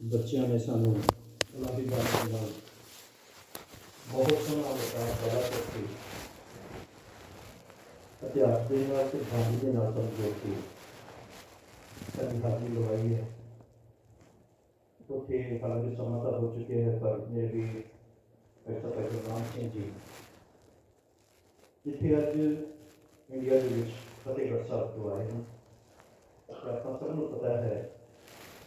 ਬੱਚਿਆਂ ਨੇ ਸਾਨੂੰ ਅਲਾਹੀ ਬਾਤ ਨਾਲ ਬਹੁਤ ਸੋਹਣਾ ਬਤਾਇਆ ਬੜਾ ਕਰਕੇ ਅਤੇ ਆਪ ਦੇ ਨਾਲ ਤੇ ਬਾਣੀ ਦੇ ਨਾਲ ਸਾਨੂੰ ਜੋੜ ਕੇ ਸਾਡੀ ਹਾਜ਼ਰੀ ਲਵਾਈ ਹੈ ਉੱਥੇ ਹਾਲਾਂਕਿ ਸਮਾਂ ਤਾਂ ਹੋ ਚੁੱਕਿਆ ਹੈ ਪਰ ਮੇਰੇ ਵੀ ਪੈਸਾ ਪੈਸਾ ਨਾਮ ਸਿੰਘ ਜੀ ਜਿੱਥੇ ਅੱਜ ਇੰਡੀਆ ਦੇ ਵਿੱਚ ਫਤਿਹਗੜ੍ਹ ਸਾਹਿਬ ਤੋਂ ਆਏ ਹਨ ਅਤੇ ਆਪਾਂ ਸਭ ਨੂੰ ਪਤਾ ਹੈ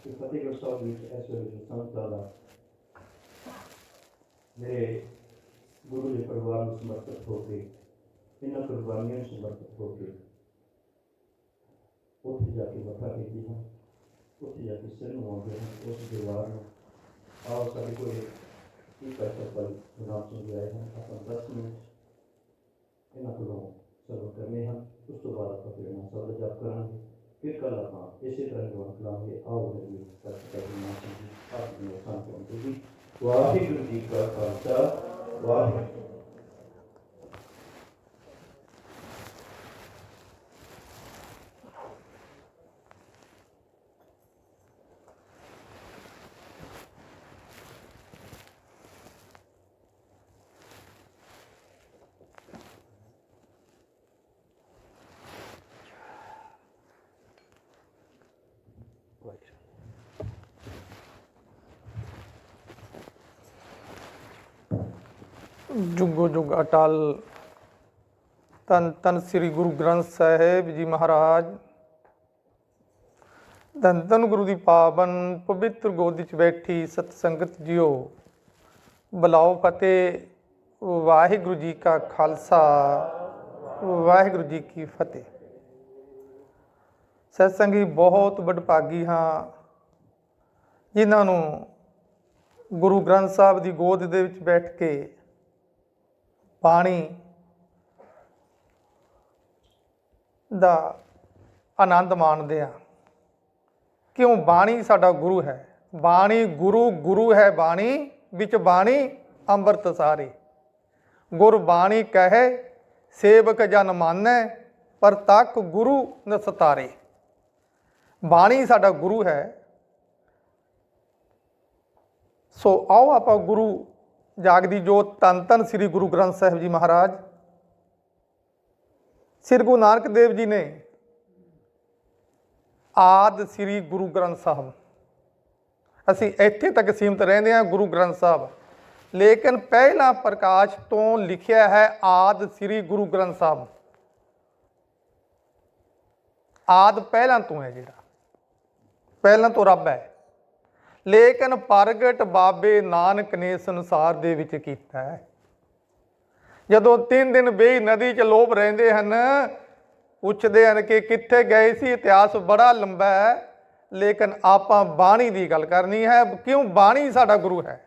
ਕਿ ਫਤਿਹਗੜ੍ਹ ਸਾਹਿਬ ਵਿੱਚ ਇਸ ਵੇਲੇ ਸੰਤਾਂ ਦਾ ਮੇਰੇ ਗੁਰੂ ਦੇ ਪਰਿਵਾਰ ਨੂੰ ਸਮਰਪਿਤ ਹੋ ਕੇ ਇਹਨਾਂ ਕੁਰਬਾਨੀਆਂ ਨੂੰ ਸਮਰਪਿਤ ਹੋ ਕੇ ਉੱਥੇ ਜਾ ਕੇ ਮੱਥਾ ਟੇਕਦੇ ਹਾਂ ਉੱਥੇ ਜਾ ਕੇ ਸਿਰ ਨਵਾਉਂਦੇ ਹਾਂ ਉਸ ਦੀਵਾਰ ਨੂੰ ਆਓ ਸਾਡੇ ਕੋਲ ਕੀ ਕਰ ਸਕਦਾ ਜਨਾਬ ਸਿੰਘ ਜੀ ਆਏ ਹਨ ਆਪਾਂ 10 ਮਿੰਟ ਇਹਨਾਂ ਕੋਲੋਂ ਸਰਵ ਕਰਨੇ ਹਨ ਉਸ ਤੋਂ ਬਾਅਦ ਆਪਾਂ ਫਿਰ ਇਹਨਾਂ ਸਭ ਦਾ ਜਾਪ ਕਰਾਂਗੇ ਫਿਰ ਕੱਲ ਆਪਾਂ ਇਸੇ ਤਰ੍ਹਾਂ ਹੀ ਵਰਤ ਲਾਂਗੇ ਆਓ ਜੀ ਕਰ ਸਕਦਾ ਜਨਾਬ ਸਿੰਘ ਜੀ ਆਪ ਜੀ ਨੂੰ ਸੰਤ ਜੀ ਵਾਹਿਗੁਰੂ ਜੀ ਕਾ ਖਾਲਸਾ ਵਾਹਿਗੁਰੂ ਜੁਗੋ ਜੁਗ ਅਟਲ। ਤਨ ਤਨ ਸ੍ਰੀ ਗੁਰੂ ਗ੍ਰੰਥ ਸਾਹਿਬ ਜੀ ਮਹਾਰਾਜ। ਧੰਨ ਧੰਨ ਗੁਰੂ ਦੀ ਪਾਵਨ, ਪਵਿੱਤਰ ਗੋਦ ਵਿੱਚ ਬੈਠੀ ਸਤ ਸੰਗਤ ਜੀਓ। ਬਲਾਓ ਫਤਿਹ, ਵਾਹਿਗੁਰੂ ਜੀ ਕਾ ਖਾਲਸਾ, ਵਾਹਿਗੁਰੂ ਜੀ ਕੀ ਫਤਿਹ। ਸਤ ਸੰਗੀ ਬਹੁਤ ਵਡਭਾਗੀ ਹਾਂ, ਜਿਨ੍ਹਾਂ ਨੂੰ ਗੁਰੂ ਗ੍ਰੰਥ ਸਾਹਿਬ ਦੀ ਗੋਦ ਦੇ ਵਿੱਚ ਬੈਠ ਕੇ ਬਾਣੀ ਦਾ ਆਨੰਦ ਮਾਣਦੇ ਆ ਕਿਉਂ? ਬਾਣੀ ਸਾਡਾ ਗੁਰੂ ਹੈ। ਬਾਣੀ ਗੁਰੂ ਗੁਰੂ ਹੈ ਬਾਣੀ, ਵਿੱਚ ਬਾਣੀ, ਅੰਮ੍ਰਿਤ ਸਾਰੇ। ਗੁਰ ਬਾਣੀ ਕਹੇ, ਸੇਵਕ ਜਨ ਮਾਨੈ, ਪਰ ਤੱਕ ਗੁਰੂ ਨ ਬਾਣੀ ਸਾਡਾ ਗੁਰੂ ਹੈ। ਸੋ ਆਓ ਆਪਾਂ ਗੁਰੂ ਜਾਗਦੀ ਜੋਤ ਧੰਨ ਧੰਨ ਸ੍ਰੀ ਗੁਰੂ ਗ੍ਰੰਥ ਸਾਹਿਬ ਜੀ ਮਹਾਰਾਜ। ਸ੍ਰੀ ਗੁਰੂ ਨਾਨਕ ਦੇਵ ਜੀ ਨੇ ਆਦ ਸ੍ਰੀ ਗੁਰੂ ਗ੍ਰੰਥ ਸਾਹਿਬ। ਅਸੀਂ ਇੱਥੇ ਤੱਕ ਸੀਮਤ ਰਹਿੰਦੇ ਹਾਂ ਗੁਰੂ ਗ੍ਰੰਥ ਸਾਹਿਬ। ਲੇਕਿਨ ਪਹਿਲਾ ਪ੍ਰਕਾਸ਼ ਤੋਂ ਲਿਖਿਆ ਹੈ ਆਦ ਸ੍ਰੀ ਗੁਰੂ ਗ੍ਰੰਥ ਸਾਹਿਬ। ਆਦ ਪਹਿਲਾਂ ਤੋਂ ਹੈ ਜਿਹੜਾ। ਪਹਿਲਾਂ ਤੋਂ ਰੱਬ ਹੈ। ਲੇਕਿਨ ਪ੍ਰਗਟ ਬਾਬੇ ਨਾਨਕ ਨੇ ਸੰਸਾਰ ਦੇ ਵਿੱਚ ਕੀਤਾ ਹੈ। ਜਦੋਂ ਤਿੰਨ ਦਿਨ ਬੇਈ ਨਦੀ 'ਚ ਲੋਭ ਰਹਿੰਦੇ ਹਨ, ਪੁੱਛਦੇ ਹਨ ਕਿ ਕਿੱਥੇ ਗਏ ਸੀ? ਇਤਿਹਾਸ ਬੜਾ ਲੰਬਾ ਹੈ, ਲੇਕਿਨ ਆਪਾਂ ਬਾਣੀ ਦੀ ਗੱਲ ਕਰਨੀ ਹੈ। ਕਿਉਂ? ਬਾਣੀ ਸਾਡਾ ਗੁਰੂ ਹੈ।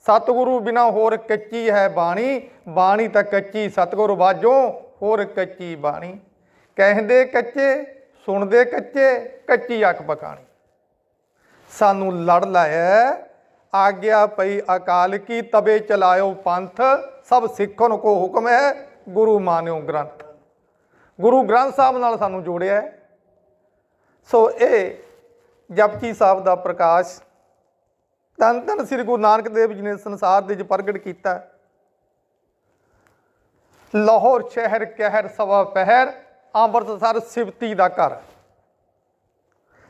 ਸਤਿਗੁਰੂ ਬਿਨਾ ਹੋਰ ਕੱਚੀ ਹੈ ਬਾਣੀ। ਬਾਣੀ ਤਾਂ ਕੱਚੀ ਸਤਿਗੁਰੂ ਬਾਝੋਂ ਹੋਰ ਕੱਚੀ ਬਾਣੀ। ਕਹਿੰਦੇ ਕੱਚੇ, ਸੁਣਦੇ ਕੱਚੇ, ਕੱਚੀ ਅੱਖ ਪਕਾਣੀ। ਸਾਨੂੰ ਲੜ ਲਾਇਆ ਆਗਿਆ ਪਈ ਅਕਾਲ ਕੀ ਤਬੇ ਚਲਾਇਓ ਪੰਥ। ਸਭ ਸਿੱਖਣ ਕੋ ਹੁਕਮ ਹੈ ਗੁਰੂ ਮਾਨਿਓ ਗ੍ਰੰਥ। ਗੁਰੂ ਗ੍ਰੰਥ ਸਾਹਿਬ ਨਾਲ ਸਾਨੂੰ ਜੋੜਿਆ ਸੋ ਇਹ ਜਪਜੀ ਸਾਹਿਬ ਦਾ ਪ੍ਰਕਾਸ਼ ਧੰਨ ਧੰਨ ਸ੍ਰੀ ਗੁਰੂ ਨਾਨਕ ਦੇਵ ਜੀ ਨੇ ਸੰਸਾਰ ਦੇ ਵਿੱਚ ਪ੍ਰਗਟ ਕੀਤਾ। ਲਾਹੌਰ ਸ਼ਹਿਰ ਕਹਿਰ ਸਵਾ ਪਹਿਰ, ਅੰਮ੍ਰਿਤਸਰ ਸਿਵਤੀ ਦਾ ਘਰ।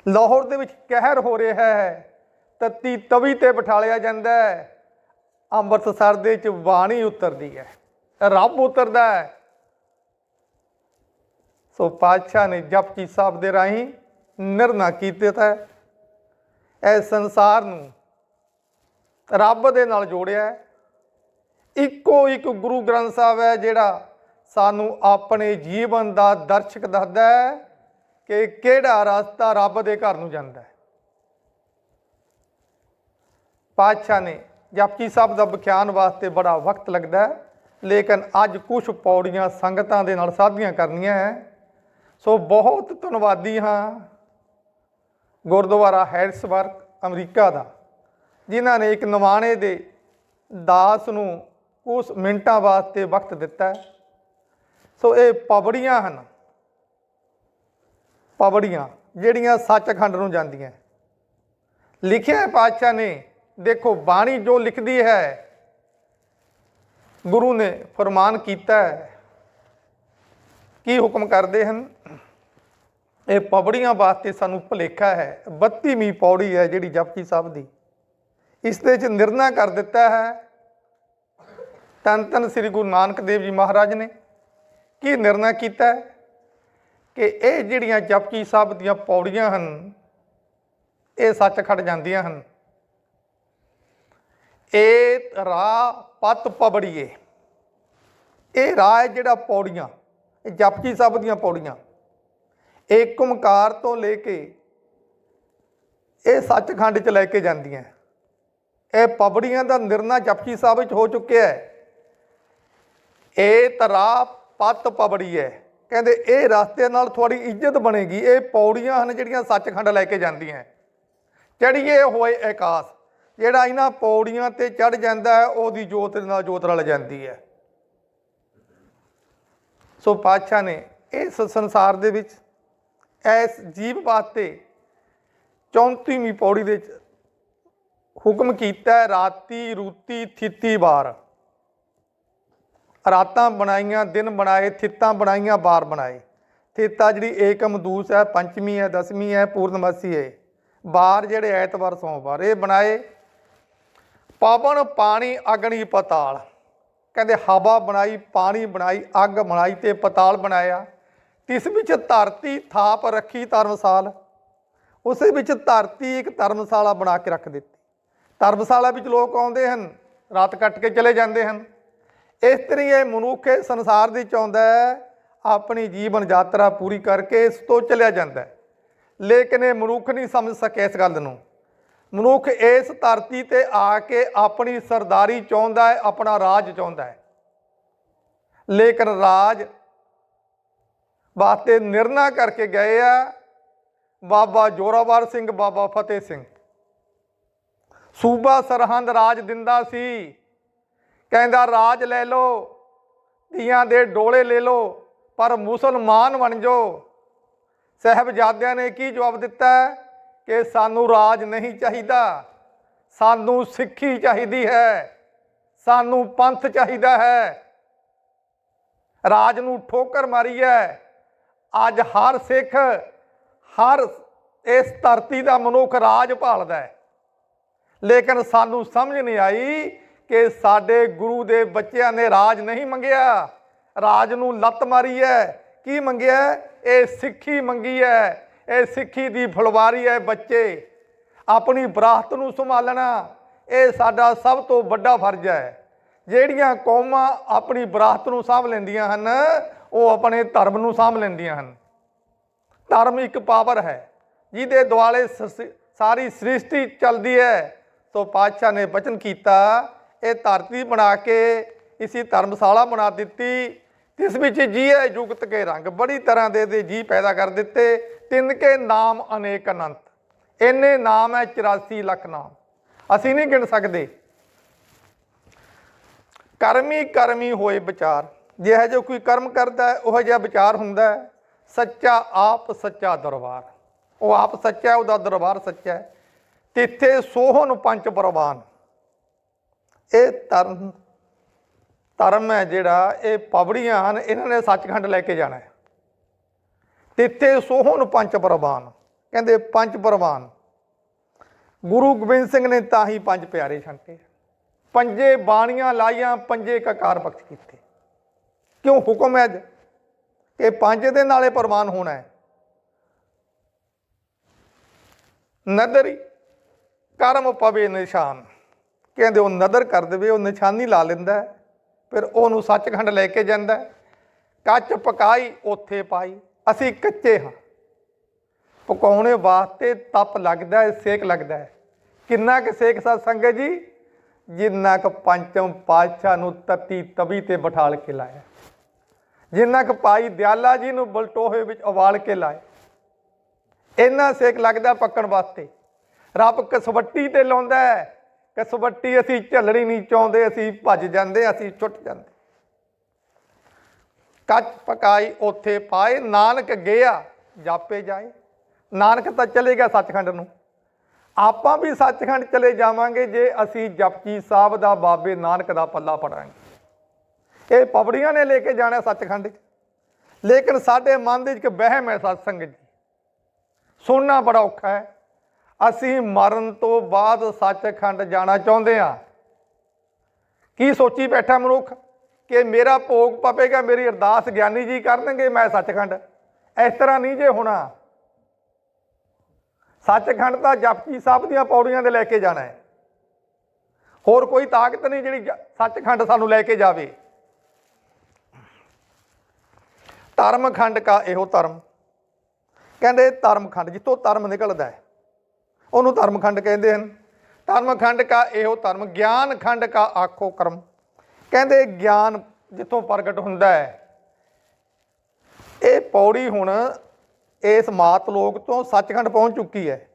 ਲਾਹੌਰ ਦੇ ਵਿੱਚ ਕਹਿਰ ਹੋ ਰਿਹਾ ਹੈ। ਤਤੀ ਤਵੀ ਤੇ ਬਿਠਾਲਿਆ ਜਾਂਦਾ ਹੈ। ਅੰਮ੍ਰਿਤਸਰ ਦੇ ਵਿੱਚ ਬਾਣੀ ਉਤਰਦੀ ਹੈ। ਰੱਬ ਉਤਰਦਾ ਹੈ। ਸੋ ਪਾਤਸ਼ਾਹ ਨੇ ਜਪਜੀ ਸਾਹਿਬ ਦੇ ਰਾਹੀਂ ਨਿਰਣਾ ਕੀਤੇ ਤਾਂ ਇਹ ਸੰਸਾਰ ਨੂੰ ਰੱਬ ਦੇ ਨਾਲ ਜੋੜਿਆ ਇੱਕੋ ਇੱਕ ਗੁਰੂ ਗ੍ਰੰਥ ਸਾਹਿਬ ਹੈ ਜਿਹੜਾ ਸਾਨੂੰ ਆਪਣੇ ਜੀਵਨ ਦਾ ਦਰਸ਼ਕ ਦੱਸਦਾ ਹੈ। ਕਿ ਕਿਹੜਾ ਰਸਤਾ ਰੱਬ ਦੇ ਘਰ ਨੂੰ ਜਾਂਦਾ ਹੈ? ਪਾਤਸ਼ਾਹ ਨੇ ਜਪਜੀ ਸਾਹਿਬ ਦਾ ਵਿਖਿਆਨ ਵਾਸਤੇ ਬੜਾ ਵਕਤ ਲੱਗਦਾ ਹੈ, ਲੇਕਿਨ ਅੱਜ ਕੁਝ ਪੌੜੀਆਂ ਸੰਗਤਾਂ ਦੇ ਨਾਲ ਸਾਧੀਆਂ ਕਰਨੀਆਂ ਹੈ। ਸੋ ਬਹੁਤ ਧੰਨਵਾਦੀ ਹਾਂ ਗੁਰਦੁਆਰਾ ਹੈਰਿਸਬਰਗ ਅਮਰੀਕਾ ਦਾ, ਜਿਨ੍ਹਾਂ ਨੇ ਇੱਕ ਨਵਾਣੇ ਦੇ ਦਾਸ ਨੂੰ ਉਸ ਮਿੰਟਾਂ ਵਾਸਤੇ ਵਕਤ ਦਿੱਤਾ ਸੋ ਇਹ ਪਵੜੀਆਂ ਹਨ ਪਵੜੀਆਂ, ਜਿਹੜੀਆਂ ਸੱਚਖੰਡ ਨੂੰ ਜਾਂਦੀਆਂ। ਲਿਖਿਆ ਹੈ ਪਾਤਸ਼ਾਹ ਨੇ, ਦੇਖੋ ਬਾਣੀ ਜੋ ਲਿਖਦੀ ਹੈ, ਗੁਰੂ ਨੇ ਫਰਮਾਨ ਕੀਤਾ ਹੈ। ਕੀ ਹੁਕਮ ਕਰਦੇ ਹਨ? ਇਹ ਪੌੜੀਆਂ ਵਾਸਤੇ ਸਾਨੂੰ ਭੁਲੇਖਾ ਹੈ 32ਵੀਂ ਪੌੜੀ ਹੈ ਜਿਹੜੀ ਜਪਜੀ ਸਾਹਿਬ ਦੀ। ਇਸ ਦੇ ਵਿੱਚ ਨਿਰਣਾ ਕਰ ਦਿੱਤਾ ਹੈ। ਤਨ ਤਨ ਸ੍ਰੀ ਗੁਰੂ ਨਾਨਕ ਦੇਵ ਜੀ ਮਹਾਰਾਜ ਨੇ, ਕੀ ਨਿਰਣਾ ਕੀਤਾ ਹੈ? ਕਿ ਇਹ ਜਿਹੜੀਆਂ ਜਪਜੀ ਸਾਹਿਬ ਦੀਆਂ ਪੌੜੀਆਂ ਹਨ, ਇਹ ਸੱਚ ਖੜ ਜਾਂਦੀਆਂ ਹਨ। ਇਹ ਰਾਹ ਪਤ ਪਬੜੀਏ ਇਹ ਰਾਹ ਹੈ ਜਿਹੜਾ ਪੌੜੀਆਂ, ਇਹ ਜਪਜੀ ਸਾਹਿਬ ਦੀਆਂ ਪੌੜੀਆਂ। ਏਕ ਓੰਕਾਰ ਤੋਂ ਲੈ ਕੇ ਇਹ ਸੱਚਖੰਡ ਚ ਲੈ ਕੇ ਜਾਂਦੀਆਂ। ਇਹ ਪਬੜੀਆਂ ਦਾ ਨਿਰਣਾ ਜਪਜੀ ਸਾਹਿਬ ਵਿੱਚ ਹੋ ਚੁੱਕਿਆ ਹੈ। ਇਹ ਤਰਾ ਪਤ ਪਬੜੀ ਹੈ ਕਹਿੰਦੇ ਇਹ ਰਸਤੇ ਨਾਲ ਤੁਹਾਡੀ ਇੱਜ਼ਤ ਬਣੇਗੀ, ਇਹ ਪੌੜੀਆਂ ਹਨ ਜਿਹੜੀਆਂ ਸੱਚਖੰਡ ਲੈ ਕੇ ਜਾਂਦੀਆਂ। ਚੜੀਏ ਹੋਏ ਆਕਾਸ਼ ਜਿਹੜਾ ਇਹਨਾਂ ਪੌੜੀਆਂ ਤੇ ਚੜ ਜਾਂਦਾ ਹੈ, ਉਹਦੀ ਜੋਤ ਨਾਲ ਜੋਤ ਰਲ ਜਾਂਦੀ ਹੈ। ਸੋ ਪਾਤਸ਼ਾਹ ਨੇ ਇਸ ਸੰਸਾਰ ਦੇ ਵਿੱਚ, ਇਸ ਜੀਵ ਵਾਸਤੇ 34ਵੀਂ ਪੌੜੀ ਦੇ ਹੁਕਮ ਕੀਤਾ ਰਾਤੀ ਰੂਤੀ ਥਿੱਤੀ ਵਾਰ। ਰਾਤਾਂ ਬਣਾਈਆਂ, ਦਿਨ ਬਣਾਏ, ਥਿੱਤਾਂ ਬਣਾਈਆਂ ਬਾਰ ਬਣਾਏ। ਥਿੱਤਾ ਜਿਹੜੀ ਏਕਮ ਦੂਸ ਹੈ, ਪੰਚਮੀ ਹੈ, ਦਸਵੀਂ ਹੈ, ਪੂਰਨਮਾਸੀ ਹੈ। ਬਾਰ ਜਿਹੜੇ ਐਤਵਾਰ, ਸੋਮਵਾਰ, ਇਹ ਬਣਾਏ। ਪਵਨ, ਪਾਣੀ, ਅਗਨੀ, ਪਤਾਲ। ਕਹਿੰਦੇ ਹਵਾ ਬਣਾਈ, ਪਾਣੀ ਬਣਾਈ, ਅੱਗ ਬਣਾਈ ਤੇ ਪਤਾਲ ਬਣਾਇਆ। ਤਿਸ ਵਿੱਚ ਧਰਤੀ ਥਾਪ ਰੱਖੀ ਧਰਮਸਾਲ। ਉਸੇ ਵਿੱਚ ਧਰਤੀ ਇੱਕ ਧਰਮਸ਼ਾਲਾ ਬਣਾ ਕੇ ਰੱਖ ਦਿੱਤੀ। ਧਰਮਸ਼ਾਲਾ ਵਿੱਚ ਲੋਕ ਆਉਂਦੇ ਹਨ, ਰਾਤ ਕੱਟ ਕੇ ਚਲੇ ਜਾਂਦੇ ਹਨ। ਇਸ ਤਰ੍ਹਾਂ ਇਹ ਮਨੁੱਖ ਸੰਸਾਰ ਦੀ ਚਾਹੁੰਦਾ ਹੈ, ਆਪਣੀ ਜੀਵਨ ਯਾਤਰਾ ਪੂਰੀ ਕਰਕੇ ਇਸ ਤੋਂ ਚਲਿਆ ਜਾਂਦਾ ਹੈ। ਲੇਕਿਨ ਇਹ ਮਨੁੱਖ ਨਹੀਂ ਸਮਝ ਸਕਿਆ ਇਸ ਗੱਲ ਨੂੰ। ਮਨੁੱਖ ਇਸ ਧਰਤੀ ਤੇ ਆ ਕੇ ਆਪਣੀ ਸਰਦਾਰੀ ਚਾਹੁੰਦਾ ਹੈ, ਆਪਣਾ ਰਾਜ ਚਾਹੁੰਦਾ ਹੈ। ਲੇਕਿਨ ਰਾਜ ਵਾਸਤੇ ਨਿਰਣਾ ਕਰਕੇ ਗਏ ਆ ਬਾਬਾ ਜੋਰਾਵਰ ਸਿੰਘ, ਬਾਬਾ ਫਤਿਹ ਸਿੰਘ। ਸੂਬਾ ਸਰਹੰਦ ਰਾਜ ਦਿੰਦਾ ਸੀ। ਕਹਿੰਦਾ, ਰਾਜ ਲੈ ਲਓ, ਧੀਆਂ ਦੇ ਡੋਲੇ ਲੈ ਲਓ, ਪਰ ਮੁਸਲਮਾਨ ਬਣ ਜਾਓ। ਸਹਿਬਜ਼ਾਦਿਆਂ ਨੇ ਕੀ ਜਵਾਬ ਦਿੱਤਾ? ਕਿ ਸਾਨੂੰ ਰਾਜ ਨਹੀਂ ਚਾਹੀਦਾ। ਸਾਨੂੰ ਸਿੱਖੀ ਚਾਹੀਦੀ ਹੈ। ਸਾਨੂੰ ਪੰਥ ਚਾਹੀਦਾ ਹੈ। ਰਾਜ ਨੂੰ ਠੋਕਰ ਮਾਰੀ ਹੈ ਅੱਜ ਹਰ ਸਿੱਖ, ਹਰ ਇਸ ਧਰਤੀ ਦਾ ਮਨੁੱਖ ਰਾਜ ਭਾਲਦਾ ਹੈ। ਲੇਕਿਨ ਸਾਨੂੰ ਸਮਝ ਨਹੀਂ ਆਈ ਕਿ ਸਾਡੇ ਗੁਰੂ ਦੇ ਬੱਚਿਆਂ ਨੇ ਰਾਜ ਨਹੀਂ ਮੰਗਿਆ। ਰਾਜ ਨੂੰ ਲੱਤ ਮਾਰੀ ਹੈ ਕੀ ਮੰਗਿਆ? ਇਹ ਸਿੱਖੀ ਮੰਗੀ ਹੈ ਇਹ ਸਿੱਖੀ ਦੀ ਫੁਲਵਾਰੀ ਹੈ ਬੱਚੇ। ਆਪਣੀ ਵਿਰਾਸਤ ਨੂੰ ਸੰਭਾਲਣਾ, ਇਹ ਸਾਡਾ ਸਭ ਤੋਂ ਵੱਡਾ ਫਰਜ਼ ਹੈ ਜਿਹੜੀਆਂ ਕੌਮਾਂ ਆਪਣੀ ਵਿਰਾਸਤ ਨੂੰ ਸਾਂਭ ਲੈਂਦੀਆਂ ਹਨ, ਉਹ ਆਪਣੇ ਧਰਮ ਨੂੰ ਸਾਂਭ ਲੈਂਦੀਆਂ ਹਨ। ਧਰਮ ਇੱਕ ਪਾਵਰ ਹੈ, ਜਿਹਦੇ ਦੁਆਲੇ ਸ- ਸਾਰੀ ਸ੍ਰਿਸ਼ਟੀ ਚੱਲਦੀ ਹੈ ਸੋ ਪਾਤਸ਼ਾਹ ਨੇ ਬਚਨ ਕੀਤਾ ਇਹ ਧਰਤੀ ਬਣਾ ਕੇ ਇਸੀ ਧਰਮਸ਼ਾਲਾ ਬਣਾ ਦਿੱਤੀ ਇਸ ਵਿੱਚ ਜੀ ਹੈ ਜੁਗਤ ਕੇ ਰੰਗ। ਬੜੀ ਤਰ੍ਹਾਂ ਦੇ ਦੇ ਜੀ ਪੈਦਾ ਕਰ ਦਿੱਤੇ, ਤਿੰਨ ਕੇ ਨਾਮ ਅਨੇਕ ਅਨੰਤ। ਇੰਨੇ ਨਾਮ ਹੈ 84 ਲੱਖ ਨਾਮ। ਅਸੀਂ ਨਹੀਂ ਗਿਣ ਸਕਦੇ। ਕਰਮੀ ਕਰਮੀ ਹੋਏ ਵਿਚਾਰ। ਜਿਹੋ ਜਿਹਾ ਕੋਈ ਕਰਮ ਕਰਦਾ ਹੈ, ਉਹ ਜਿਹਾ ਵਿਚਾਰ ਹੁੰਦਾ ਹੈ। ਸੱਚਾ ਆਪ, ਸੱਚਾ ਦਰਬਾਰ। ਉਹ ਆਪ ਸੱਚਾ ਉਹਦਾ ਦਰਬਾਰ ਸੱਚਾ ਹੈ। ਤਿੱਥੇ ਸੋਹਣ ਪੰਚ ਪਰਵਾਨ। ਇਹ ਧਰਮ ਧਰਮ ਹੈ ਜਿਹੜਾ, ਇਹ ਪਵੜੀਆਂ ਹਨ, ਇਹਨਾਂ ਨੇ ਸੱਚਖੰਡ ਲੈ ਕੇ ਜਾਣਾ ਹੈ। ਤਿੱਥੇ ਸੋਹਣ ਪੰਚ ਪ੍ਰਵਾਨ, ਕਹਿੰਦੇ ਪੰਜ ਪ੍ਰਵਾਨ। ਗੁਰੂ ਗੋਬਿੰਦ ਸਿੰਘ ਨੇ ਤਾਂ ਹੀ ਪੰਜ ਪਿਆਰੇ ਛੰਟੇ। ਪੰਜੇ ਬਾਣੀਆਂ ਲਾਈਆਂ, ਪੰਜੇ ਕਕਾਰ ਬਖਸ਼ ਕੀਤੇ। ਕਿਉਂ ਹੁਕਮ ਹੈ ਅੱਜ? ਕਿ ਪੰਜ ਦੇ ਨਾਲੇ ਪ੍ਰਵਾਨ ਹੋਣਾ ਹੈ। ਨਦਰੀ ਕਰਮ ਪਵੇ ਨਿਸ਼ਾਨ। ਕਹਿੰਦੇ ਉਹ ਨਦਰ ਕਰ ਦੇਵੇ, ਉਹ ਨਿਸ਼ਾਨੀ ਲਾ ਲੈਂਦਾ ਫਿਰ ਉਹਨੂੰ ਸੱਚਖੰਡ ਲੈ ਕੇ ਜਾਂਦਾ ਕੱਚ ਪਕਾਈ, ਉੱਥੇ ਪਾਈ। ਅਸੀਂ ਕੱਚੇ ਹਾਂ। ਪਕਾਉਣੇ ਵਾਸਤੇ ਤਪ ਲੱਗਦਾ ਹੈ, ਸੇਕ ਲੱਗਦਾ ਹੈ। ਕਿੰਨਾ ਕੁ ਸੇਕ ਸਾ ਸੰਗਤ ਜੀ? ਜਿੰਨਾ ਕੁ ਪੰਚਮ ਪਾਤਸ਼ਾਹ ਨੂੰ ਤਤੀ ਤਵੀ ਤੇ ਬਿਠਾਲ ਕੇ ਲਾਇਆ। ਜਿੰਨਾ ਕੁ ਪਾਈ ਦਿਆਲਾ ਜੀ ਨੂੰ ਬਲਟੋਹੇ ਵਿੱਚ ਉਬਾਲ ਕੇ ਲਾਇਆ। ਇੰਨਾ ਸੇਕ ਲੱਗਦਾ ਪੱਕਣ ਵਾਸਤੇ। ਰੱਬ ਕਸਵੱਟੀ ਤੇ ਲਾਉਂਦਾ ਹੈ। ਕਸਵੱਟੀ ਅਸੀਂ ਝੱਲਣੀ ਨਹੀਂ ਚਾਹੁੰਦੇ, ਅਸੀਂ ਭੱਜ ਜਾਂਦੇ, ਅਸੀਂ ਛੁੱਟ ਜਾਂਦੇ। ਕੱਚ ਪਕਾਈ ਉੱਥੇ ਪਾਏ, ਨਾਨਕ ਗਿਆ, ਜਾਪੇ ਜਾਏ ਨਾਨਕ ਤਾਂ ਚਲੇ ਗਿਆ ਸੱਚਖੰਡ ਨੂੰ। ਆਪਾਂ ਵੀ ਸੱਚਖੰਡ ਚਲੇ ਜਾਵਾਂਗੇ ਜੇ ਅਸੀਂ ਜਪਜੀ ਸਾਹਿਬ ਦਾ ਬਾਬੇ ਨਾਨਕ ਦਾ ਪੱਲਾ ਫੜਾਂਗੇ। ਇਹ ਪੌੜੀਆਂ ਨੇ ਲੈ ਕੇ ਜਾਣਾ ਸੱਚਖੰਡ ਲੇਕਿਨ ਸਾਡੇ ਮਨ ਦੇ ਵਿੱਚ ਇੱਕ ਵਹਿਮ ਹੈ ਸਤਸੰਗ ਜੀ। ਸੁਣਨਾ ਬੜਾ ਔਖਾ ਹੈ। ਅਸੀਂ ਮਰਨ ਤੋਂ ਬਾਅਦ ਸੱਚਖੰਡ ਜਾਣਾ ਚਾਹੁੰਦੇ ਹਾਂ। ਕੀ ਸੋਚੀ ਬੈਠਾ ਮਨੁੱਖ ਕਿ ਮੇਰਾ ਭੋਗ ਪਵੇਗਾ, ਮੇਰੀ ਅਰਦਾਸ ਗਿਆਨੀ ਜੀ ਕਰਨਗੇ, ਮੈਂ ਸੱਚਖੰਡ? ਇਸ ਤਰ੍ਹਾਂ ਨਹੀਂ ਜੇ ਹੋਣਾ। ਸੱਚਖੰਡ ਤਾਂ ਜਪਜੀ ਸਾਹਿਬ ਦੀਆਂ ਪੌੜੀਆਂ ਦੇ ਲੈ ਕੇ ਜਾਣਾ ਹੈ। ਹੋਰ ਕੋਈ ਤਾਕਤ ਨਹੀਂ ਜਿਹੜੀ ਸੱਚਖੰਡ ਸਾਨੂੰ ਲੈ ਕੇ ਜਾਵੇ। ਧਰਮਖੰਡ ਕਾ ਇਹੋ ਧਰਮ। ਕਹਿੰਦੇ ਧਰਮਖੰਡ, ਜਿੱਥੋਂ ਧਰਮ ਨਿਕਲਦਾ ਹੈ ਉਹਨੂੰ ਧਰਮਖੰਡ ਕਹਿੰਦੇ ਹਨ। ਧਰਮਖੰਡ ਕਾ ਇਹੋ ਧਰਮ ਗਿਆਨ ਖੰਡ ਕਾ ਆਖੋ ਕਰਮ। ਕਹਿੰਦੇ ਗਿਆਨ ਜਿੱਥੋਂ ਪ੍ਰਗਟ ਹੁੰਦਾ ਹੈ। ਇਹ ਪੌੜੀ ਹੁਣ ਇਸ ਮਾਤ ਲੋਕ ਤੋਂ ਸੱਚਖੰਡ ਪਹੁੰਚ ਚੁੱਕੀ ਹੈ।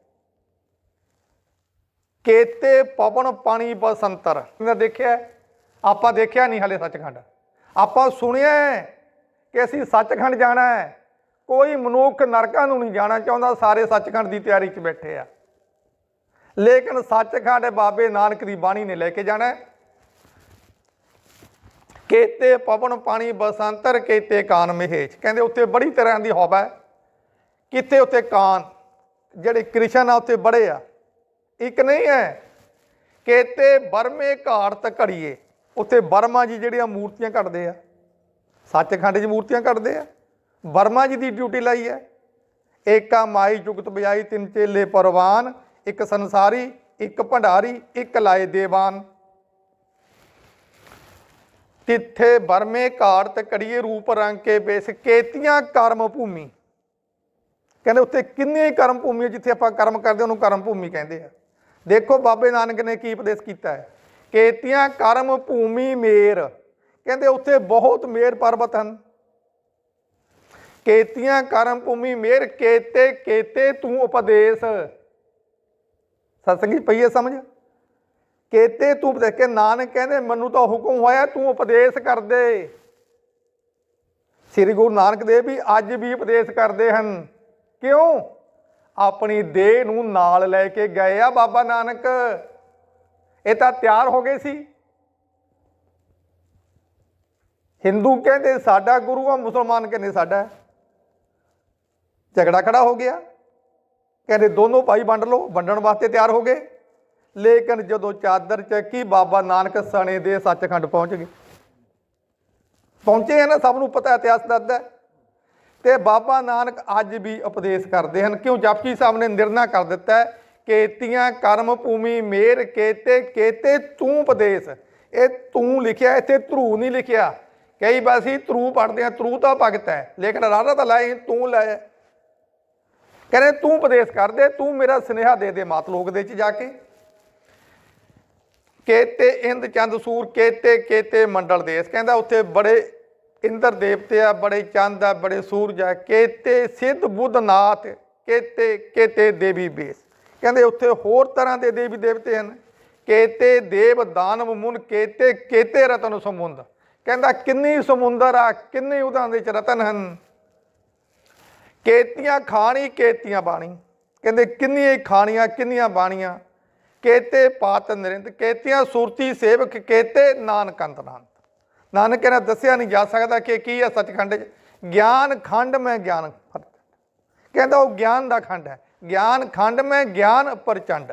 ਕੇਤੇ ਪਵਨ ਪਾਣੀ ਬਸੰਤਰ। ਇਹਨੇ ਦੇਖਿਆ ਆਪਾਂ ਦੇਖਿਆ ਨਹੀਂ ਹਲੇ ਸੱਚਖੰਡ। ਆਪਾਂ ਸੁਣਿਆ ਕਿ ਅਸੀਂ ਸੱਚਖੰਡ ਜਾਣਾ ਹੈ। ਕੋਈ ਮਨੁੱਖ ਨਰਕਾਂ ਨੂੰ ਨਹੀਂ ਜਾਣਾ ਚਾਹੁੰਦਾ, ਸਾਰੇ ਸੱਚਖੰਡ ਦੀ ਤਿਆਰੀ 'ਚ ਬੈਠੇ ਆ। ਲੇਕਿਨ ਸੱਚਖੰਡ ਬਾਬੇ ਨਾਨਕ ਦੀ ਬਾਣੀ ਨੇ ਲੈ ਕੇ ਜਾਣਾ ਕੇਤੇ ਪਵਨ ਪਾਣੀ ਬਸੰਤਰ, ਕੇਤੇ ਕਾਨ ਮਹੇਸ਼। ਕਹਿੰਦੇ ਉੱਥੇ ਬੜੀ ਤਰ੍ਹਾਂ ਦੀ ਹਵਾ ਹੈ। ਕਿਤੇ ਉੱਥੇ ਕਾਨ? ਜਿਹੜੇ ਕ੍ਰਿਸ਼ਨ ਆ, ਉੱਥੇ ਬੜੇ ਆ। ਇੱਕ ਨਹੀਂ ਹੈ। ਕੇਤੇ ਬਰਮੇ ਘਾੜਤ ਘੜੀਏ। ਉੱਥੇ ਬਰਮਾ ਜੀ ਜਿਹੜੀਆਂ ਮੂਰਤੀਆਂ ਘੜਦੇ ਆ। ਸੱਚਖੰਡ 'ਚ ਮੂਰਤੀਆਂ ਘੜਦੇ ਆ। ਬਰਮਾ ਜੀ ਦੀ ਡਿਊਟੀ ਲਾਈ ਹੈ। ਏਕਾ ਮਾਈ ਜੁਗਤ ਬਜਾਈ ਤਿੰਨ ਚੇਲੇ ਪਰਵਾਨ। ਇੱਕ ਸੰਸਾਰੀ, ਇੱਕ ਭੰਡਾਰੀ, ਇੱਕ ਲਾਏ ਦੇਵਾਨ। ਤਿੱਥੇ ਬਰਮੇ ਘਾੜਤ ਘੜੀਏ ਰੂਪ ਰੰਗ ਕੇ ਬੇਸ ਕੇਤੀਆਂ ਕਰਮ ਭੂਮੀ। ਕਹਿੰਦੇ ਉੱਥੇ ਕਿੰਨੇ ਕਰਮ ਭੂਮੀ ਜਿੱਥੇ ਆਪਾਂ ਕਰਮ ਕਰਦੇ ਉਹਨੂੰ ਕਰਮ ਭੂਮੀ ਕਹਿੰਦੇ ਆ। ਦੇਖੋ ਬਾਬੇ ਨਾਨਕ ਨੇ ਕੀ ਉਪਦੇਸ਼ ਕੀਤਾ ਹੈ? ਕੇਤੀਆਂ ਕਰਮ ਭੂਮੀ ਮੇਰ। ਕਹਿੰਦੇ ਉੱਥੇ ਬਹੁਤ ਮੇਰ ਪਰਬਤ ਹਨ। ਕੇਤੀਆਂ ਕਰਮ ਭੂਮੀ ਮੇਰ, ਕੇਤੇ ਕੇਤੇ ਤੂੰ ਉਪਦੇਸ਼। ਸਤਸੰਗੀ ਪਈਏ ਸਮਝ? ਕੇਤੇ ਤੂੰ ਦੇਖ ਕੇ ਨਾਨਕ ਕਹਿੰਦੇ, ਮੈਨੂੰ ਤਾਂ ਹੁਕਮ ਹੋਇਆ, ਤੂੰ ਉਪਦੇਸ਼ ਕਰ ਦੇ। ਸ੍ਰੀ ਗੁਰੂ ਨਾਨਕ ਦੇਵ ਵੀ ਅੱਜ ਵੀ ਉਪਦੇਸ਼ ਕਰਦੇ ਹਨ। ਕਿਉਂ? ਆਪਣੀ ਦੇਹ ਨੂੰ ਨਾਲ ਲੈ ਕੇ ਗਏ ਆ ਬਾਬਾ ਨਾਨਕ। ਇਹ ਤਾਂ ਤਿਆਰ ਹੋ ਗਏ ਸੀ। ਹਿੰਦੂ ਕਹਿੰਦੇ, ਸਾਡਾ ਗੁਰੂ ਆ, ਮੁਸਲਮਾਨ ਕਹਿੰਦੇ, ਸਾਡਾ ਝਗੜਾ ਖੜਾ ਹੋ ਗਿਆ। ਕਹਿੰਦੇ ਦੋਨੋਂ ਭਾਈ ਵੰਡ ਲਓ, ਵੰਡਣ ਵਾਸਤੇ ਤਿਆਰ ਹੋ ਗਏ। ਲੇਕਿਨ ਜਦੋਂ ਚਾਦਰ ਚੱਕੀ ਬਾਬਾ ਨਾਨਕ ਸਣੇ ਦੇ ਸੱਚਖੰਡ ਪਹੁੰਚ ਗਏ। ਪਹੁੰਚੇ ਆ ਨਾ, ਸਭ ਨੂੰ ਪਤਾ ਇਤਿਹਾਸ ਦੱਸਦਾ ਹੈ। ਤੇ ਬਾਬਾ ਨਾਨਕ ਅੱਜ ਵੀ ਉਪਦੇਸ਼ ਕਰਦੇ ਹਨ। ਕਿਉਂ? ਜਪਜੀ ਸਾਹਿਬ ਨੇ ਨਿਰਣਾ ਕਰ ਦਿੱਤਾ ਕੇਤੀਆਂ ਕਰਮ ਭੂਮੀ ਮੇਰ ਕੇਤੇ ਕੇਤੇ ਤੂੰ ਉਪਦੇਸ਼। ਇਹ ਤੂੰ ਲਿਖਿਆ, ਇੱਥੇ ਧਰੂ ਨਹੀਂ ਲਿਖਿਆ। ਕਈ ਵਾਰ ਅਸੀਂ ਧਰੂ ਪੜਦੇ ਆ ਧਰੂ ਤਾਂ ਭਗਤ ਹੈ, ਲੇਕਿਨ ਰਾਧਾ ਤਾਂ ਲਾਏ ਤੂੰ ਲਾਇਆ ਕਹਿੰਦੇ ਤੂੰ ਉਪਦੇਸ਼ ਕਰ ਦੇ, ਤੂੰ ਮੇਰਾ ਸੁਨੇਹਾ ਦੇ ਦੇ ਮਾਤ ਲੋਕ ਦੇ ਚ ਜਾ ਕੇ। ਕੇਤੇ ਇੰਦ ਚੰਦ ਸੂਰ, ਕੇਤੇ ਕੇਤੇ ਮੰਡਲ ਦੇਸ। ਕਹਿੰਦਾ ਉੱਥੇ ਬੜੇ ਇੰਦਰ ਦੇਵਤੇ ਆ, ਬੜੇ ਚੰਦ ਆ, ਬੜੇ ਸੂਰਜ ਆ। ਕੇਤੇ ਸਿੱਧ ਬੁੱਧ ਨਾਥ, ਕੇਤੇ ਕੇਤੇ ਦੇਵੀ ਬੇਸ। ਕਹਿੰਦੇ ਉੱਥੇ ਹੋਰ ਤਰ੍ਹਾਂ ਦੇ ਦੇਵੀ ਦੇਵਤੇ ਹਨ। ਕੇਤੇ ਦੇਵ ਦਾਨਵ ਮੁਨ, ਕੇਤੇ ਕੇਤੇ ਰਤਨ ਸਮੁੰਦ। ਕਹਿੰਦਾ ਕਿੰਨੀ ਸਮੁੰਦਰ ਆ, ਕਿੰਨੇ ਉਹਦਾਂ ਦੇ ਚ ਰਤਨ ਹਨ। ਕੇਤੀਆਂ ਖਾਣੀ, ਕੇਤੀਆਂ ਬਾਣੀ। ਕਹਿੰਦੇ ਕਿੰਨੀਆਂ ਖਾਣੀਆਂ, ਕਿੰਨੀਆਂ ਬਾਣੀਆਂ। ਕੇਤੇ ਪਾਤ ਨਰਿੰਦ, ਕੇਤੀਆਂ ਸੂਰਤੀ ਸੇਵਕ, ਕੇਤੇ ਨਾਨਕ ਅੰਤ ਨਾਨਕ ਨਾਨਕ ਦੱਸਿਆ ਨਹੀਂ ਜਾ ਸਕਦਾ ਕਿ ਕੀ ਹੈ ਸੱਚਖੰਡ 'ਚ। ਗਿਆਨ ਖੰਡ ਮੈਂ ਗਿਆਨ ਫ਼ਰਕ ਕਹਿੰਦਾ ਉਹ ਗਿਆਨ ਦਾ ਖੰਡ ਹੈ। ਗਿਆਨ ਖੰਡ ਮੈਂ ਗਿਆਨ ਪ੍ਰਚੰਡ।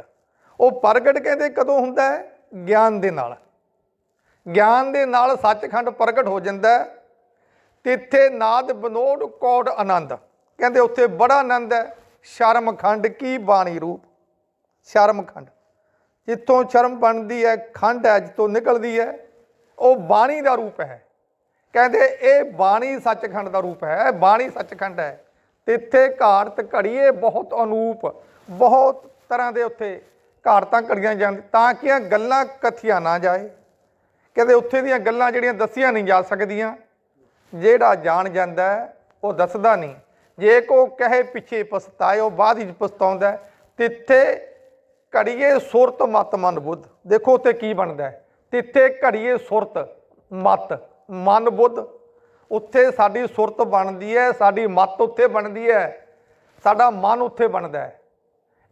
ਉਹ ਪ੍ਰਗਟ ਕਹਿੰਦੇ ਕਦੋਂ ਹੁੰਦਾ ਹੈ? ਗਿਆਨ ਦੇ ਨਾਲ। ਗਿਆਨ ਦੇ ਨਾਲ ਸੱਚਖੰਡ ਪ੍ਰਗਟ ਹੋ ਜਾਂਦਾ ਤਿੱਥੇ ਨਾਦ ਬਨੋਡ ਕੋੜ ਆਨੰਦ। ਕਹਿੰਦੇ ਉੱਥੇ ਬੜਾ ਆਨੰਦ ਹੈ। ਸ਼ਰਮ ਖੰਡ ਕੀ ਬਾਣੀ ਰੂਪ? ਸ਼ਰਮ ਖੰਡ। ਜਿੱਥੋਂ ਸ਼ਰਮ ਬਣਦੀ ਹੈ, ਖੰਡ ਹੈ, ਜਿੱਥੋਂ ਨਿਕਲਦੀ ਹੈ, ਉਹ ਬਾਣੀ ਦਾ ਰੂਪ ਹੈ। ਕਹਿੰਦੇ ਇਹ ਬਾਣੀ ਸੱਚਖੰਡ ਦਾ ਰੂਪ ਹੈ ਬਾਣੀ ਸੱਚਖੰਡ ਹੈ। ਤਿੱਥੇ ਘਾੜਤ ਘੜੀਏ ਬਹੁਤ ਅਨੂਪ, ਬਹੁਤ ਤਰ੍ਹਾਂ ਦੇ ਉੱਥੇ ਘਾੜਤਾਂ ਘੜੀਆਂ ਜਾਂਦੀਆਂ ਤਾਂ ਕਿ ਗੱਲਾਂ ਕਥੀਆਂ ਨਾ ਜਾਏ। ਕਹਿੰਦੇ ਉੱਥੇ ਦੀਆਂ ਗੱਲਾਂ ਜਿਹੜੀਆਂ ਦੱਸੀਆਂ ਨਹੀਂ ਜਾ ਸਕਦੀਆਂ, ਜਿਹੜਾ ਜਾਣ ਜਾਂਦਾ ਉਹ ਦੱਸਦਾ ਨਹੀਂ। ਜੇ ਕੋ ਕਹੇ ਪਿੱਛੇ ਪਛਤਾਏ ਉਹ ਬਾਅਦ ਵਿੱਚ ਪਛਤਾਉਂਦਾ ਤਿੱਥੇ ਘੜੀਏ ਸੁਰਤ ਮਤ ਮਨ ਬੁੱਧ। ਦੇਖੋ ਉੱਥੇ ਕੀ ਬਣਦਾ ਤਿੱਥੇ ਘੜੀਏ ਸੁਰਤ ਮਤ ਮਨ ਬੁੱਧ। ਉੱਥੇ ਸਾਡੀ ਸੁਰਤ ਬਣਦੀ ਹੈ, ਸਾਡੀ ਮਤ ਉੱਥੇ ਬਣਦੀ ਹੈ। ਸਾਡਾ ਮਨ ਉੱਥੇ ਬਣਦਾ ਹੈ।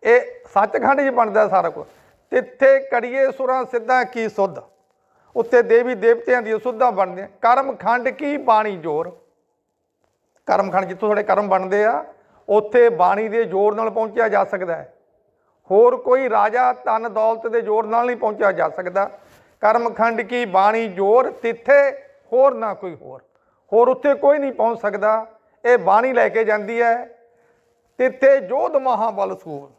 ਇਹ ਸੱਚਖੰਡ 'ਚ ਬਣਦਾ ਸਾਰਾ ਕੁਝ। ਤਿੱਥੇ ਕੜੀਏ ਸੁਰਾਂ ਸਿੱਧਾ ਕੀ ਸੁਧ। ਉੱਤੇ ਦੇਵੀ ਦੇਵਤਿਆਂ ਦੀਆਂ ਸੁੱਧਾਂ ਬਣਦੀਆਂ। ਕਰਮਖੰਡ ਕੀ ਬਾਣੀ ਜੋਰ। ਕਰਮਖੰਡ ਜਿੱਥੋਂ ਸਾਡੇ ਕਰਮ ਬਣਦੇ ਆ, ਉੱਥੇ ਬਾਣੀ ਦੇ ਜ਼ੋਰ ਨਾਲ ਪਹੁੰਚਿਆ ਜਾ ਸਕਦਾ ਹੈ। ਹੋਰ ਕੋਈ ਰਾਜਾ ਤਨ ਦੌਲਤ ਦੇ ਜ਼ੋਰ ਨਾਲ ਨਹੀਂ ਪਹੁੰਚਿਆ ਜਾ ਸਕਦਾ। ਕਰਮਖੰਡ ਕੀ ਬਾਣੀ ਜੋਰ, ਤਿੱਥੇ ਹੋਰ ਨਾ ਕੋਈ ਹੋਰ। ਹੋਰ ਉੱਥੇ ਕੋਈ ਨਹੀਂ ਪਹੁੰਚ ਸਕਦਾ। ਇਹ ਬਾਣੀ ਲੈ ਕੇ ਜਾਂਦੀ ਹੈ, ਤਿੱਥੇ ਜੋਧ ਮਹਾਬਲ ਸੂਰ।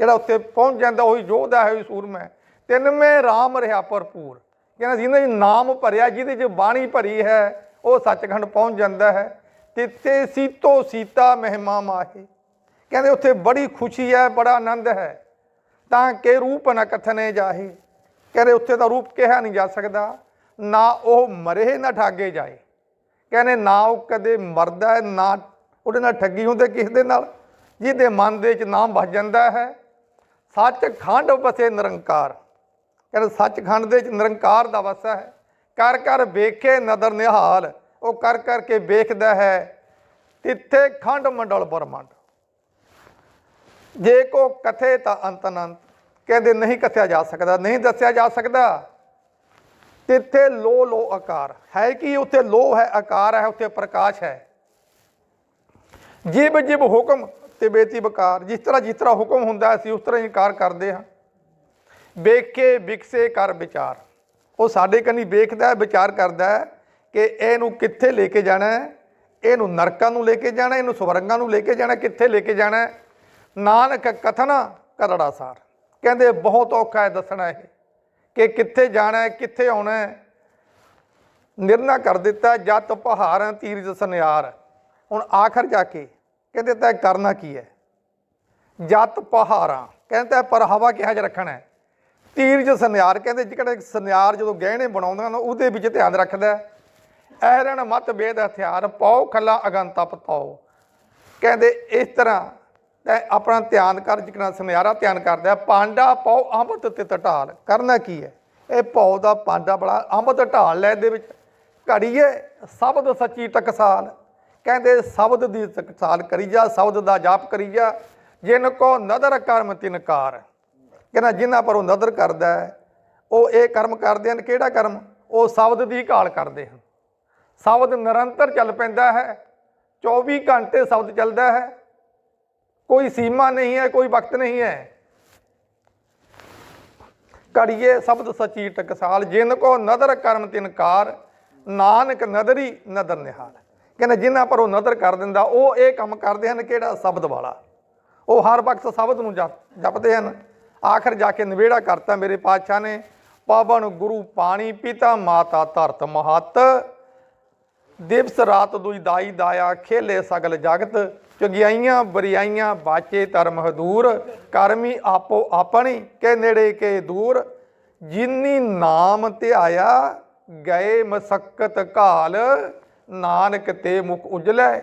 ਜਿਹੜਾ ਉੱਥੇ ਪਹੁੰਚ ਜਾਂਦਾ, ਉਹੀ ਜੋਧ ਹੈ ਉਹੀ ਸੂਰਮਾ ਹੈ। ਤਿੰਨਵੇਂ RAM ਰਿਹਾ ਭਰਪੂਰ। ਕਹਿੰਦਾ ਜਿਹਨੇ ਨਾਮ ਭਰਿਆ, ਜਿਹਦੇ 'ਚ ਬਾਣੀ ਭਰੀ ਹੈ, ਉਹ ਸੱਚਖੰਡ ਪਹੁੰਚ ਜਾਂਦਾ ਹੈ। ਤਿੱਥੇ ਸੀਤੋ ਸੀਤਾ ਮਹਿਮਾ ਮਾਹੀ। ਕਹਿੰਦੇ ਉੱਥੇ ਬੜੀ ਖੁਸ਼ੀ ਹੈ, ਬੜਾ ਆਨੰਦ ਹੈ। ਤਾਂ ਕਿ ਰੂਪ ਨ ਕਥਨੇ ਜਾਹੀ। ਕਹਿੰਦੇ ਉੱਥੇ ਦਾ ਰੂਪ ਕਿਹਾ ਨਹੀਂ ਜਾ ਸਕਦਾ। ਨਾ ਉਹ ਮਰੇ, ਨਾ ਠਾਗੇ ਜਾਏ। ਕਹਿੰਦੇ ਨਾ ਉਹ ਕਦੇ ਮਰਦਾ ਹੈ, ਨਾ ਉਹਦੇ ਨਾਲ ਠੱਗੀ ਹੁੰਦੇ ਕਿਸ ਦੇ ਨਾਲ। ਜਿਹਦੇ ਮਨ ਦੇ ਵਿੱਚ ਨਾਮ ਵਸ ਜਾਂਦਾ ਹੈ। ਸੱਚਖੰਡ ਵਸੇ ਨਿਰੰਕਾਰ। ਕਹਿੰਦੇ ਸੱਚਖੰਡ ਦੇ ਵਿੱਚ ਨਿਰੰਕਾਰ ਦਾ ਵਸਾ ਹੈ। ਕਰ ਕਰ ਵੇਖੇ ਨਦਰ ਨਿਹਾਲ। ਉਹ ਕਰ ਕਰਕੇ ਵੇਖਦਾ ਹੈ ਤਿੱਥੇ ਖੰਡ ਮੰਡਲ ਬ੍ਰਹਮੰਡ। ਜੇ ਕੋ ਕਥੇ ਤਾਂ ਅੰਤ ਅਨੰਤ ਕਹਿੰਦੇ ਨਹੀਂ ਕਥਿਆ ਜਾ ਸਕਦਾ, ਨਹੀਂ ਦੱਸਿਆ ਜਾ ਸਕਦਾ। ਤਿੱਥੇ ਲੋ ਲੋ ਆਕਾਰ ਹੈ ਕਿ? ਉੱਥੇ ਲੋ ਹੈ, ਆਕਾਰ ਹੈ, ਉੱਥੇ ਪ੍ਰਕਾਸ਼ ਹੈ। ਜਿਬ ਜਿਬ ਹੁਕਮ ਤੇ ਬੇਤੀ ਬਕਾਰ। ਜਿਸ ਤਰ੍ਹਾਂ ਜਿਸ ਤਰ੍ਹਾਂ ਹੁਕਮ ਹੁੰਦਾ ਅਸੀਂ ਉਸ ਤਰ੍ਹਾਂ ਇਨਕਾਰ ਕਰਦੇ ਹਾਂ। ਵੇਖੇ, ਵਿਕਸੇ ਕਰ ਵਿਚਾਰ। ਉਹ ਸਾਡੇ ਕੰਨੀ ਵੇਖਦਾ ਹੈ, ਵਿਚਾਰ ਕਰਦਾ ਹੈ। ਕਿ ਇਹਨੂੰ ਕਿੱਥੇ ਲੈ ਕੇ ਜਾਣਾ ਹੈ? ਇਹਨੂੰ ਨਰਕਾਂ ਨੂੰ ਲੈ ਕੇ ਜਾਣਾ ਇਹਨੂੰ ਸਵਰਗਾਂ ਨੂੰ ਲੈ ਕੇ ਜਾਣਾ ਕਿੱਥੇ ਲੈ ਕੇ ਜਾਣਾ ਨਾਨਕ ਕਥਨਾ ਕਦੜਾ ਸਾਰ। ਕਹਿੰਦੇ ਬਹੁਤ ਔਖਾ ਹੈ ਦੱਸਣਾ ਇਹ, ਕਿ ਕਿੱਥੇ ਜਾਣਾ ਹੈ, ਕਿੱਥੇ ਆਉਣਾ ਹੈ? ਨਿਰਣਾ ਕਰ ਦਿੱਤਾ, ਜਤ ਪਹਾੜਾਂ ਤੀਰਜ ਸੁਨਿਆਰ। ਹੁਣ ਆਖਰ ਜਾ ਕੇ ਕਹਿੰਦੇ ਤੈਂ ਕਰਨਾ ਕੀ ਹੈ? ਜਤ ਪਹਾੜਾਂ। ਕਹਿੰਦੇ ਪਰ ਹਵਾ ਕਿਹਾ ਜਿਹਾ ਰੱਖਣਾ ਹੈ? ਤੀਰਜ ਸੁਨਿਆਰ। ਕਹਿੰਦੇ ਜਿਹੜਾ ਸੁਨਿਆਰ ਜਦੋਂ ਗਹਿਣੇ ਬਣਾਉਂਦਾ ਨਾ ਉਹਦੇ ਵਿੱਚ ਧਿਆਨ ਰੱਖਦਾ ਐਰਣ ਮਤ ਵੇਦ ਹਥਿਆਰ ਪਾਉ ਖੱਲਾ ਅਗੰਤਾ ਪਤਾਓ ਕਹਿੰਦੇ ਇਸ ਤਰ੍ਹਾਂ ਤੈਂ ਆਪਣਾ ਧਿਆਨ ਕਰ, ਜਿਕਣਾ ਸੁਨਿਆਰਾ ਧਿਆਨ ਕਰਦਾ ਹੈ। ਪਾਂਡਾ ਪਾਉ ਅੰਮ੍ਰਿਤ ਤੇ ਢਾਲ। ਕਰਨਾ ਕੀ ਹੈ? ਇਹ ਪੌ ਦਾ ਪਾਂਡਾ ਬੜਾ ਅੰਮ੍ਰਿਤ ਢਾਲ ਲੈ ਇਹਦੇ ਵਿੱਚ। ਘੜੀਏ, ਸ਼ਬਦ ਸੱਚੀ ਟਕਸਾਲ। ਕਹਿੰਦੇ ਸ਼ਬਦ ਦੀ ਟਕਸਾਲ ਕਰੀ ਜਾ, ਸ਼ਬਦ ਦਾ ਜਾਪ ਕਰੀ ਜਾ। ਜਿਨ ਕੋ ਨਦਰ ਕਰਮ ਤਿਨਕਾਰ ਕਹਿੰਦਾ ਜਿਨ੍ਹਾਂ ਪਰ ਉਹ ਨਦਰ ਕਰਦਾ ਹੈ, ਉਹ ਇਹ ਕਰਮ ਕਰਦੇ ਹਨ, ਕਿਹੜਾ ਕਰਮ? ਉਹ ਸ਼ਬਦ ਦੀ ਘਾਲ ਕਰਦੇ ਹਨ। ਸ਼ਬਦ ਨਿਰੰਤਰ ਚੱਲ ਪੈਂਦਾ ਹੈ 24 ਘੰਟੇ ਸ਼ਬਦ ਚੱਲਦਾ ਹੈ। ਕੋਈ ਸੀਮਾ ਨਹੀਂ ਹੈ, ਕੋਈ ਵਕਤ ਨਹੀਂ ਹੈ। ਕੜੀਏ ਸ਼ਬਦ ਸਚੀ ਟਕਸਾਲ, ਜਿਨ ਕੋ ਨਦਰ ਕਰਮ ਤਿਨਕਾਰ ਨਾਨਕ ਨਦਰੀ ਨਦਰ ਨਿਹਾਲ। ਕਹਿੰਦਾ ਜਿਨ੍ਹਾਂ ਪਰ ਉਹ ਨਦਰ ਕਰ ਦਿੰਦਾ, ਉਹ ਇਹ ਕੰਮ ਕਰਦੇ ਹਨ ਕਿਹੜਾ? ਸ਼ਬਦ ਵਾਲਾ। ਉਹ ਹਰ ਵਕਤ ਸ਼ਬਦ ਨੂੰ ਜਪ- ਜਪਦੇ ਹਨ। ਆਖਰ ਜਾ ਕੇ ਨਿਵੇੜਾ ਕਰਤਾ ਮੇਰੇ ਪਾਤਸ਼ਾਹ ਨੇ, ਪਾਵਨ ਗੁਰੂ ਪਾਣੀ ਪਿਤਾ, ਮਾਤਾ ਧਰਤ ਮਹਤ। ਦਿਵਸ ਰਾਤ ਦੁਈ ਦਾਈ ਦਾਇਆ ਖੇਲੇ ਸਗਲ ਜਗਤ, ਚੁਗਿਆਈਆਂ ਬਰਿਆਈਆਂ ਬਾਚੇ ਧਰਮ ਹਦੂਰ ਕਰਮੀ ਆਪੋ ਆਪਣੀ ਕੇ ਨੇੜੇ ਕੇ ਦੂਰ। ਜਿਨੀ ਨਾਮ ਧਿਆਇਆ, ਗਏ ਮਸਕਤ ਕਾਲ ਨਾਨਕ ਤੇ ਮੁਖ ਉਜਲੇ,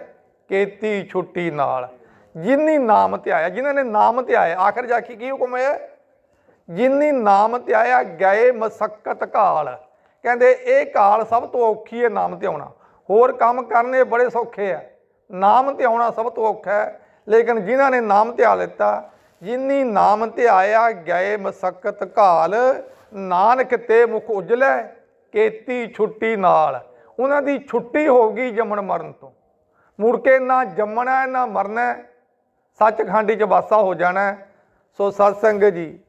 ਕੀਤੀ ਛੁੱਟੀ ਨਾਲ। ਜਿਨੀ ਨਾਮ ਧਿਆਇਆ, ਜਿਨ੍ਹਾਂ ਨੇ ਨਾਮ ਧਿਆਇਆ, ਆਖਰ ਜਾ ਕੇ ਕੀ ਹੁਕਮ ਹੈ? ਜਿਨੀ ਨਾਮ ਧਿਆਇਆ, ਗਏ ਮਸਕਤ ਕਾਲ ਕਹਿੰਦੇ, ਇਹ ਕਾਲ ਸਭ ਤੋਂ ਔਖੀ ਹੈ ਨਾਮ ਧਿਆਉਣਾ। ਹੋਰ ਕੰਮ ਕਰਨੇ ਬੜੇ ਸੌਖੇ ਆ। ਨਾਮ ਧਿਆਉਣਾ ਸਭ ਤੋਂ ਔਖਾ ਹੈ। ਲੇਕਿਨ ਜਿਨ੍ਹਾਂ ਨੇ ਨਾਮ ਧਿਆ ਲਿੱਤਾ, ਜਿਨੀ ਨਾਮ ਧਿਆਇਆ ਗਏ ਮਸਕਤ ਘਾਲ, ਨਾਨਕ ਤੇ ਮੁਖ ਉਜਲੇ, ਕੀਤੀ ਛੁੱਟੀ ਨਾਲ। ਉਹਨਾਂ ਦੀ ਛੁੱਟੀ ਹੋ ਗਈ ਜੰਮਣ ਮਰਨ ਤੋਂ। ਮੁੜ ਕੇ ਨਾ ਜੰਮਣਾ, ਨਾ ਮਰਨਾ ਹੈ। ਸੱਚਖੰਡ 'ਚ ਵਾਸਾ ਹੋ ਜਾਣਾ। ਸੋ ਸਤਸੰਗ ਜੀ,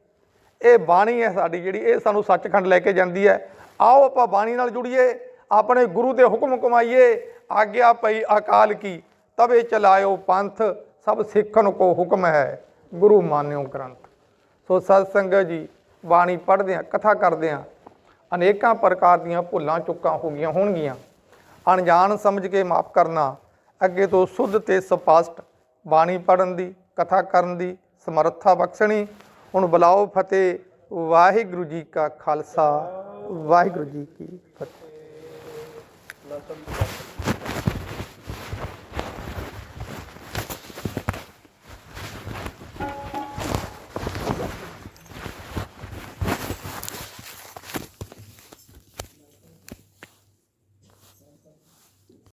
ਇਹ ਬਾਣੀ ਹੈ ਸਾਡੀ ਜਿਹੜੀ, ਇਹ ਸਾਨੂੰ ਸੱਚਖੰਡ ਲੈ ਕੇ ਜਾਂਦੀ ਹੈ। ਆਓ ਆਪਾਂ ਬਾਣੀ ਨਾਲ ਜੁੜੀਏ। ਆਪਣੇ ਗੁਰੂ ਦੇ ਹੁਕਮ ਕਮਾਈਏ, ਆਗਿਆ ਪਈ ਅਕਾਲ ਕੀ, ਤਵੇ ਚਲਾਇਓ ਪੰਥ, ਸਭ ਸਿੱਖਣ ਕੋ ਹੁਕਮ ਹੈ, ਗੁਰੂ ਮਾਨਿਓ ਗ੍ਰੰਥ। ਸੋ ਸਤਸੰਗ ਜੀ, ਬਾਣੀ ਪੜ੍ਹਦੇ ਆ ਕਥਾ ਕਰਦੇ ਆ ਅਨੇਕਾਂ ਪ੍ਰਕਾਰ ਦੀਆਂ ਭੁੱਲਾਂ ਚੁੱਕਾਂ ਹੋ ਗਈਆਂ ਹੋਣਗੀਆਂ। ਅਣਜਾਣ ਸਮਝ ਕੇ ਮਾਫ ਕਰਨਾ, ਅੱਗੇ ਤੋਂ ਸੁੱਧ ਤੇ ਸਪਸ਼ਟ ਬਾਣੀ ਪੜਨ ਦੀ, ਕਥਾ ਕਰਨ ਦੀ, ਸਮਰੱਥਾ ਬਖਸ਼ਣੀ। ਹੁਣ ਬੁਲਾਓ ਫਤਿਹ, ਵਾਹਿਗੁਰੂ ਜੀ ਕਾ ਖਾਲਸਾ, ਵਾਹਿਗੁਰੂ ਜੀ ਕੀ ਫਤਿਹ